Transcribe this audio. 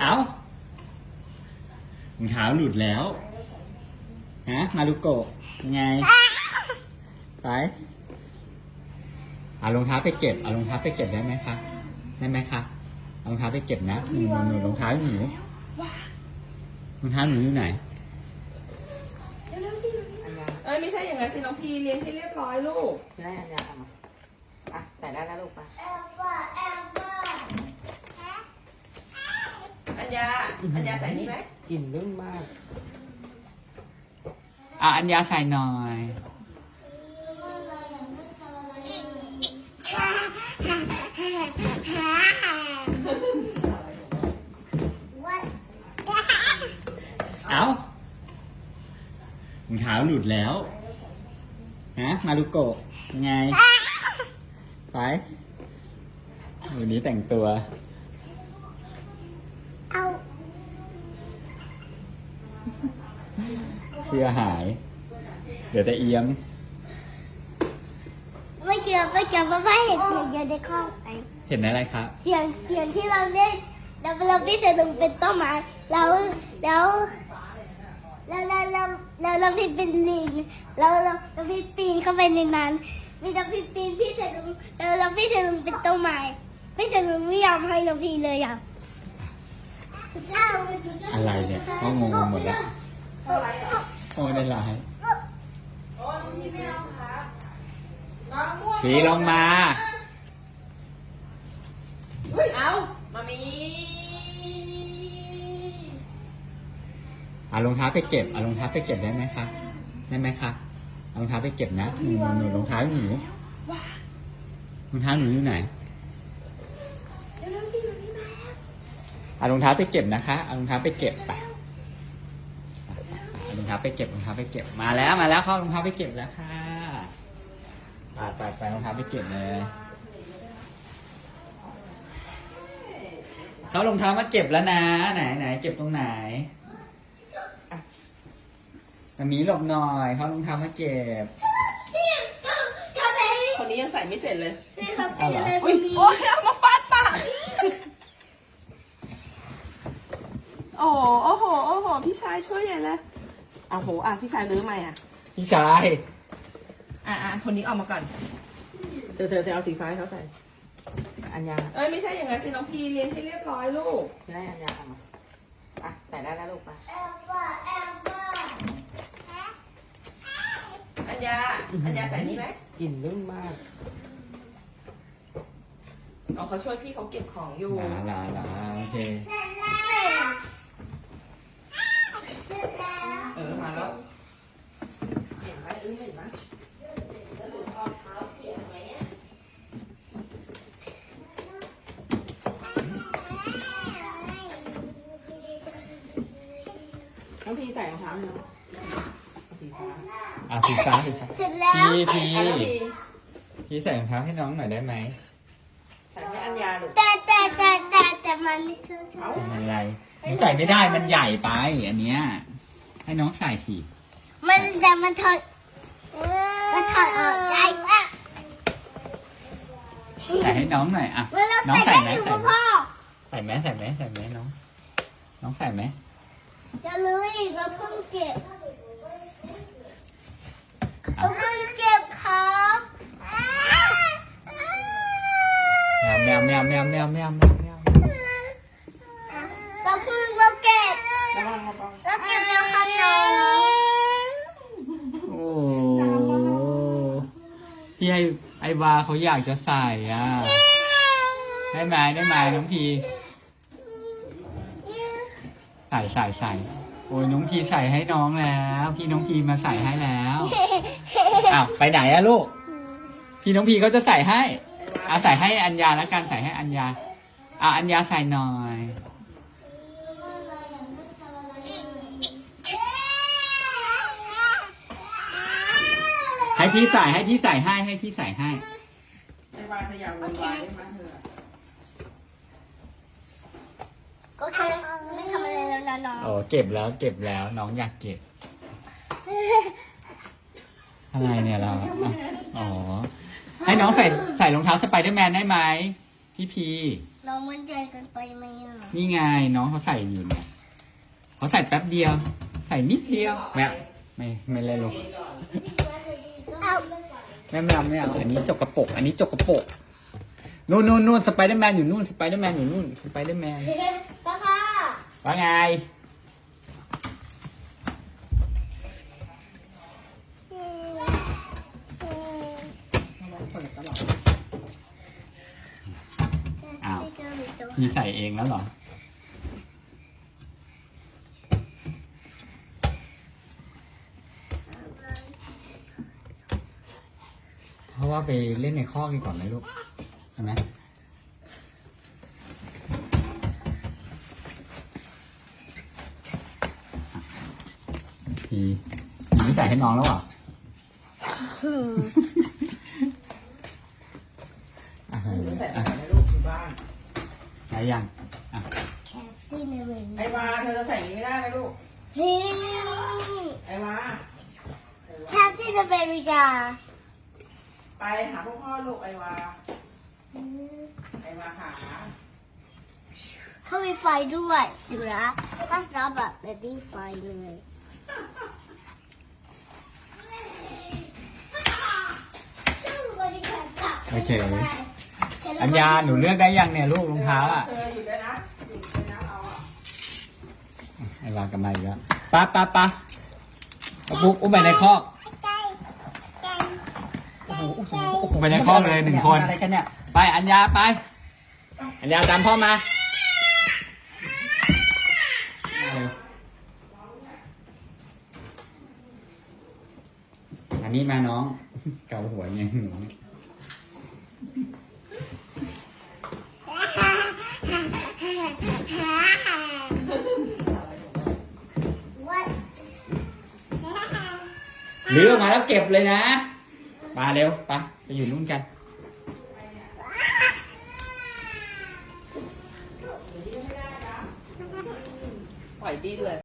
เอ้ารองเท้าหลุดแล้ว ฮะ มารุโกะยังไง ไป เอารองเท้าไปเก็บ เอารองเท้าไปเก็บได้ไหมคะ ได้ไหมคะเอารองเท้าไปเก็บนะหนูหนูหนูรองเท้าหนูรองเท้าหนูอยู่ไหนอันยาเอ้ยไม่ใช่อย่างนั้นสิน้องพีเลี้ยงให้เรียบร้อยลูก ได้อันยาเอามาอะใส่ได้แล้วลูกไปอั ญญา อัญญาใส่นี่ไหมกลิ่นนุ่มมากอะอัญญาใส่หน่อย เอ้ารองเท้าหลุดแล้วฮะมารุโกะยังไง ไปวันนี้แต่งตัว เสื้อหาย เดี๋ยวจะเอียม ไม่เจอไม่เจอไม่เห็นเสียงอยู่ในข้องไอเห็นอะไรครับ เสียงเสียงที่เราเล่นเราเราพี่จะลงเป็นต้นไม้แล้วแล้วแล้วแล้วแล้วแล้วเราพี่เป็นลิงแล้วเราเราพี่ปีนเข้าไปในนั้นมีเราพี่ปีนพี่จะลงแล้วเราพี่จะลงเป็นต้นไม้พี่จะลงไม่ยอมให้เราพี่เลยอะ อะไรเนี่ยก็งงไปหมดแล้ว โอ้ได้ไลน์มาม่วงผีลงมาเฮ้ยเอามามีเอารองเท้าไปเก็บเอารองเท้าไปเก็บได้ไหมคะ ได้ไหมคะเอารองเท้าไปเก็บนะหนูหนูหนูรองเท้าหนูรองเท้าหนูอยู่ไหนเอารองเท้าไปเก็บนะคะ เอารองเท้าไปเก็บไปเอา รองเท้าไปเก็บรองเท้าไปเก็บมาแล้วมาแล้วเขาเอารองเท้าไปเก็บแล้วค่ะไปไปไปรองเท้าไปเก็บเลยเขารองเท้ามาเก็บแล้วนะ ไหนไหนเก็บตรงไหนมามีหลบหน่อยเขารองเท้ามาเก็บทำไมคนนี้ยังใส่ไม่เสร็จเลยพี่เขาเป็นอะไรอุ้ยแบบนี้โอ้ยเอามาฟาดปากโอ้โหโอ้โหโอ้โห พี่ชายช่วยใหญ่เลย อะโหอะพี่ชายรื้อใหม่อะพี่ชายอะอะคนนี้ออกมาก่อน เธอเธอเธอเอาสีฟ้าให้เขาใส่อันยาเอ้ยไม่ใช่อย่างนั้นสิน้องพีเลี้ยงให้เรียบร้อยลูกได้อันยาเอามาอะใส่ได้แล้วลูกไปอัญญาอัญญาใส่นี่ไหมกลิ่นนุ่มมากเอาเขาช่วยพี่เขาเก็บของอยู่ลาลาลาโอเคเออ มาแล้ว เห็นไหมเออเห็นไหม น้องพี ใส่รองเท้าเนาะสีฟ้าอะสีฟ้าสีฟ้าเสร็จแล้วพี่พี่อะน้องพีพี่ใส่รองเท้าให้น้องหน่อยได้ไหมใส่ให้อันยาลูกแต่แต่แต่แต่แต่มันไม่คือเอามันอะไรหนูใส่ไม่ได้มันใหญ่ไปอันเนี้ยให้น้องใส่สิมันแต่มันถอดมันถอดออกได้อะใส่ให้น้องหน่อยอะ มันเราน้องใส่ใส่ได้ไหม อยู่ใส่กับไหมพ่อ ใส่ไหมใส่ไหมใส่ไหมน้อง น้องใส่ไหม จะเลยอีกเราเพิ่งเก็บเราเพิ่งเก็บครับแมวแมวแมวแมวแมวแมวแมวเราเพิ่งเราเก็บเราเก็บแล้วครับน้องโอ้พี่ไอไอวาเขาอยากจะใส่อะได้ไหมได้ไหมน้องพี ใส่ใส่ใส่โอ้ยน้องพีใส่ให้น้องแล้ว พี่น้องพีมาใส่ให้แล้วอ้าวไปไหนอะลูก พี่น้องพีเขาจะใส่ให้อาใส่ให้อัญญาแล้วกันใส่ให้อัญญาอะอัญญาใส่หน่อยให้พี่ใส่ให้พี่ใส่ให้ให้พี่ใส่ให้ไอ้วานเธออย่าวุ่นวายได้ไหมเธอ ก็แค่ไม่ทำอะไร แล้วนะน้อง โอ้เก็บแล้วเก็บแล้วน้องอยากเก็บ อะไรเนี่ยเราอะอ๋อ ให้น้องใส่ใส่รองเท้าสไปเดอร์แมนได้ไหมพี่พี เรามันใจเกันไปไหมอะนี่ไงน้องเขาใส่อยู่เนี่ยเขาใส่แป๊บเดียว ใส่นิดเดียวแม่ไม่ไม่เลยลูกเอาแม่ไม่เอาไม่เอาอันนี้จกกระปรกอันนี้จกกระปรกนู่นนู่นนู่นสไปเดอร์แมนอยู่นู่นสไปเดอร์แมนอยู่นู่นสไปเดอร์แมนป้าค่ะ ว่าไงอืมอืมเปิดตลอดอ้าว พี่เจอมีใส่เองแล้วเหรอ เพราะว่าไปเล่นในคอกดีกว่าไหมลูกใช่ไหม พีพีไม่ใส่ให้น้องแล้วเหรออืมอะไม่ใส่อะใส่ในลูกอยู่บ้าน ไหนยังอะแคปตี้ในเวงไอ้วาเธอจะใส่อย่างนี้ไม่ได้นะลูก เฮ้ยไอ้วาแคปตี้จะเป็นวิกาไปหาพ่อพ่อลูกไอ้วา ไอ้วาขาเขามีไฟด้วย ดูนะถ้าซับแบบเป็นที่ไฟเลย โอเค อัญญาหนูเลือกได้ยังเนี่ยลูกรองเท้าอะเธออยู่ได้นะอยู่ได้นะเราอะไอ้วางกันมาอีกแล้วไป้าป้าป้าเอาปุ๊กอุ้มไปในคอกอุ้มไปในคอกเลยหนึ่งคน อะไรกันเนี่ยไปอัญญาไป อัญญาตามพ่อมาเร็วอันนี้มาน้อง เกาหัวเนี่ยหนู หรือออกมาแล้วเก็บเลยนะมาเร็วไปไปอยู่นู่นกัน ปล่อยดิ้นเลย